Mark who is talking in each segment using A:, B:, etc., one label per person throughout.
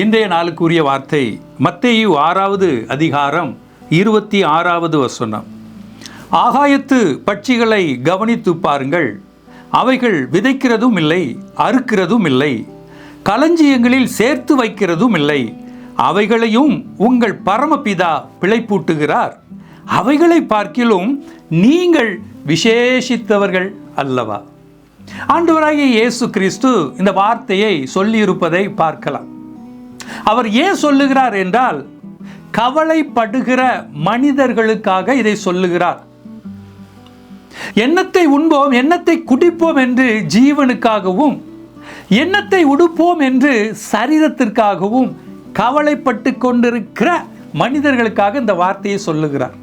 A: இன்றைய நாளுக்குரிய வார்த்தை மத்தேயு ஆறாவது அதிகாரம் இருபத்தி ஆறாவது வசனம். ஆகாயத்து பட்சிகளை கவனித்து பாருங்கள். அவைகள் விதைக்கிறதும் இல்லை அறுக்கிறதும் இல்லை. களஞ்சியங்களில் சேர்த்து வைக்கிறதும் இல்லை. அவைகளையும் உங்கள் பரமபிதா பிழைப்பூட்டுகிறார். அவைகளை பார்க்கிலும் நீங்கள் விசேஷித்தவர்கள் அல்லவா? ஆண்டவராகிய இயேசு கிறிஸ்து இந்த வார்த்தையை சொல்லியிருப்பதை பார்க்கலாம். அவர் ஏன் சொல்லுகிறார் என்றால் கவலைப்படுகிற மனிதர்களுக்காக இதை சொல்லுகிறார். எண்ணத்தை உண்போம் எண்ணத்தை குடிப்போம் என்று ஜீவனுக்காகவும் எண்ணத்தை உடுப்போம் என்று சரீரத்திற்காகவும் கவலைப்பட்டு கொண்டிருக்கிற மனிதர்களுக்காக இந்த வார்த்தையை சொல்லுகிறார்.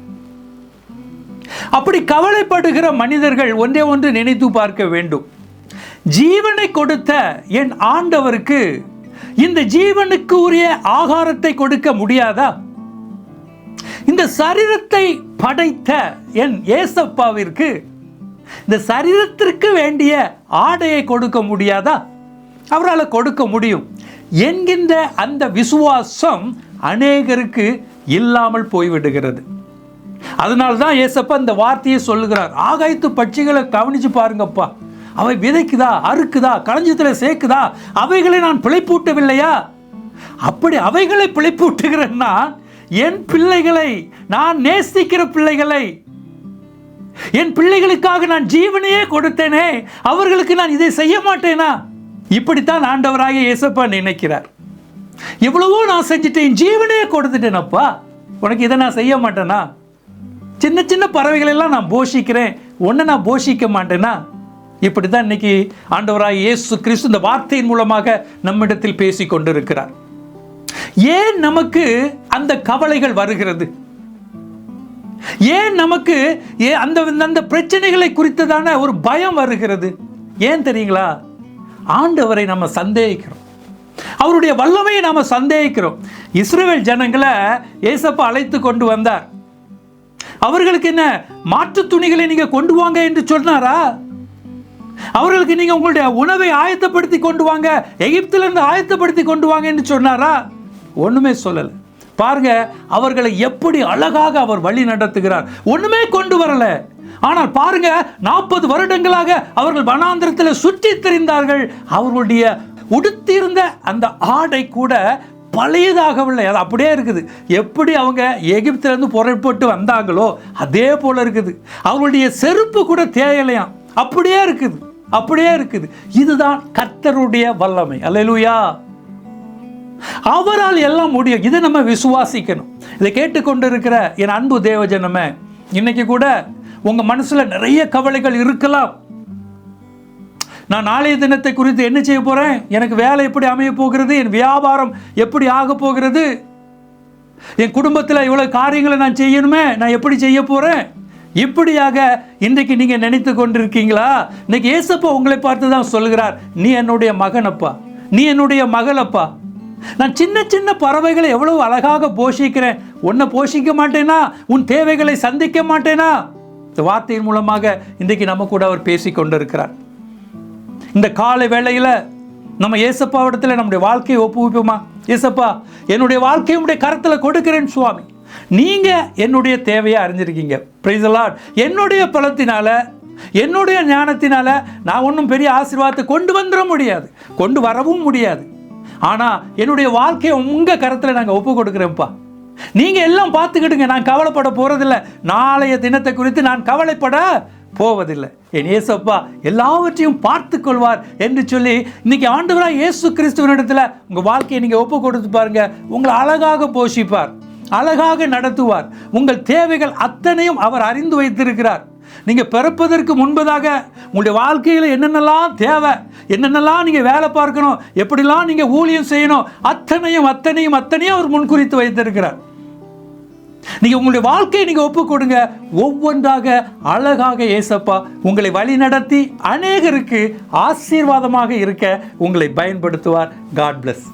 A: அப்படி கவலைப்படுகிற மனிதர்கள் ஒன்றே ஒன்று நினைத்து பார்க்க வேண்டும். ஜீவனை கொடுத்த என் ஆண்டவருக்கு இந்த ஜீவனுக்கு உரிய ஆகாரத்தை கொடுக்க முடியாதா? இந்த சரீரத்தை படைத்த என் ஏசப்பாவிற்கு இந்த சரீரத்திற்கு வேண்டிய ஆடையை கொடுக்க முடியாதா? அவரால் கொடுக்க முடியும். என்கின்ற அந்த விசுவாசம் அநேகருக்கு இல்லாமல் போய்விடுகிறது. அதனால தான் ஏசப்பா இந்த வார்த்தையை சொல்லுகிறார். ஆகாயத்து பட்சிகளை கவனிச்சு பாருங்கப்பா. அவை விதைக்குதா அறுக்குதா களஞ்சத்தில் சேர்க்குதா? அவைகளை நான் பிழைப்பூட்டவில்லையா? அப்படி அவைகளை பிழைப்பூட்டுகிறேன்னா என் பிள்ளைகளை நான் நேசிக்கிற பிள்ளைகளை என் பிள்ளைகளுக்காக நான் ஜீவனையே கொடுத்தேனே அவர்களுக்கு நான் இதை செய்ய மாட்டேனா? இப்படித்தான் ஆண்டவராக இயேசப்பா நினைக்கிறார். எவ்வளவோ நான் செஞ்சுட்டேன் ஜீவனையே கொடுத்துட்டேனப்பா உனக்கு இதை நான் செய்ய மாட்டேனா? சின்ன சின்ன பறவைகளெல்லாம் நான் போஷிக்கிறேன் ஒன்றை நான் போஷிக்க மாட்டேனா? இப்படி தான் இன்னைக்கு ஆண்டவராக இயேசு கிறிஸ்து இந்த வார்த்தையின் மூலமாக நம்மிடத்தில் பேசி கொண்டிருக்கிறார். ஏன் நமக்கு அந்த கவலைகள் வருகிறது? ஏன் நமக்கு ஏ அந்த அந்த பிரச்சனைகளை குறித்ததான ஒரு பயம் வருகிறது? ஏன் தெரியுங்களா? ஆண்டவரை நம்ம சந்தேகிக்கிறோம். அவருடைய வல்லமையை நாம் சந்தேகிக்கிறோம். இஸ்ரேல் ஜனங்களை ஏசப்பா அழைத்து கொண்டு வந்தார். அவர்களுக்கு என்ன மாற்று துணிகளை நீங்கள் கொண்டு வாங்க என்று சொன்னாரா? அவர்களுக்கு நீங்க உங்களுடைய உணவை ஆயத்தப்படுத்தி கொண்டு வாங்க. எகிப்திலிருந்து இருந்து ஆயத்தப்படுத்தி கொண்டு வாங்க என்று சொன்னாரா? ஒண்ணுமே சொல்லல. பாருங்க அவர்களை எப்படி அழகாக அவர் வழி நடத்துகிறார். ஒண்ணுமே கொண்டு வரல. ஆனால் பாருங்க நாற்பது வருடங்களாக அவர்கள் வனாந்திரத்தில் சுற்றி திரிந்தார்கள். அவர்களுடைய உடுத்தியிருந்த அந்த ஆடை கூட பழையதாகவில்லை அது அப்படியே இருக்குது. எப்படி அவங்க எகிப்திலேருந்து புறப்பட்டு வந்தாங்களோ அதே போல இருக்குது. அவர்களுடைய செருப்பு கூட தேயலையாம். அப்படியே இருக்குது. அப்படியே இருக்குது. இதுதான் கர்த்தருடைய வல்லமை. அல்லேலூயா. அவரால் எல்லாம் முடியும். இதை நம்ம விசுவாசிக்கணும். இதை கேட்டுக்கொண்டு இருக்கிற என் அன்பு தேவஜனமே இன்னைக்கு கூட உங்க மனசுல நிறைய கவலைகள் இருக்கலாம். நான் நாளைய தினத்தை குறித்து என்ன செய்ய போறேன்? எனக்கு வேலை எப்படி அமைய போகிறது? என் வியாபாரம் எப்படி ஆக போகிறது? என் குடும்பத்தில் இவ்வளவு காரியங்களை நான் செய்யணுமே? நான் எப்படி செய்ய போறேன்? இப்படியாக இன்றைக்கு நீங்க நினைத்து கொண்டிருக்கீங்களா? இன்னைக்கு ஏசப்பா உங்களை பார்த்து தான் சொல்கிறார் நீ என்னுடைய மகனப்பா நீ என்னுடைய மகளப்பா. நான் சின்ன சின்ன பறவைகளை எவ்வளவு அழகாக போஷிக்கிறேன். உன்னை போஷிக்க மாட்டேனா? உன் தேவைகளை சந்திக்க மாட்டேனா? இந்த வார்த்தையின் மூலமாக இன்றைக்கு நம்ம கூட அவர் பேசி கொண்டிருக்கிறார். இந்த காலை வேளையில் நம்ம ஏசப்பாவிடத்தில் நம்முடைய வாழ்க்கையை ஒப்புவிப்போமா? ஏசப்பா என்னுடைய வாழ்க்கையை உடைய கரத்தில் கொடுக்கிறேன் சுவாமி. நீங்கள் என்னுடைய தேவையை அறிஞ்சிருக்கீங்க. பிரைசலாட் என்னுடைய பலத்தினால என்னுடைய ஞானத்தினால நான் ஒன்றும் பெரிய ஆசீர்வாதத்தை கொண்டு வந்துட முடியாது. கொண்டு வரவும் முடியாது. ஆனால் என்னுடைய வாழ்க்கையை உங்கள் கருத்தில் நாங்கள் ஒப்பு கொடுக்குறேன்ப்பா நீங்கள் எல்லாம் பார்த்துக்கிடுங்க நான் கவலைப்பட போகிறதில்ல நாளைய தினத்தை குறித்து நான் கவலைப்பட போவதில்லை. என் இயேசப்பா எல்லாவற்றையும் பார்த்து கொள்வார் என்று சொல்லி இன்னைக்கு ஆண்டவராக இயேசு கிறிஸ்துவனிடத்தில் உங்கள் வாழ்க்கையை நீங்கள் ஒப்பு கொடுத்து பாருங்க. உங்களை அழகாக போஷிப்பார். அழகாக நடத்துவார். உங்கள் தேவைகள் அத்தனையும் அவர் அறிந்து வைத்திருக்கிறார். நீங்கள் பிறப்பதற்கு முன்பதாக உங்களுடைய வாழ்க்கையில் என்னென்னலாம் தேவை என்னென்னலாம் நீங்கள் வேலை பார்க்கணும் எப்படிலாம் நீங்கள் ஊழியம் செய்யணும் அத்தனையும் அத்தனையும் அத்தனையும் அவர் முன்குறித்து வைத்திருக்கிறார். நீங்க உங்களுடைய வாழ்க்கையை நீங்க ஒப்பு கொடுங்க. ஒவ்வொன்றாக அழகாக ஏசப்பா உங்களை வழி நடத்தி அநேகருக்கு ஆசீர்வாதமாக இருக்க உங்களை பயன்படுத்துவார். God plus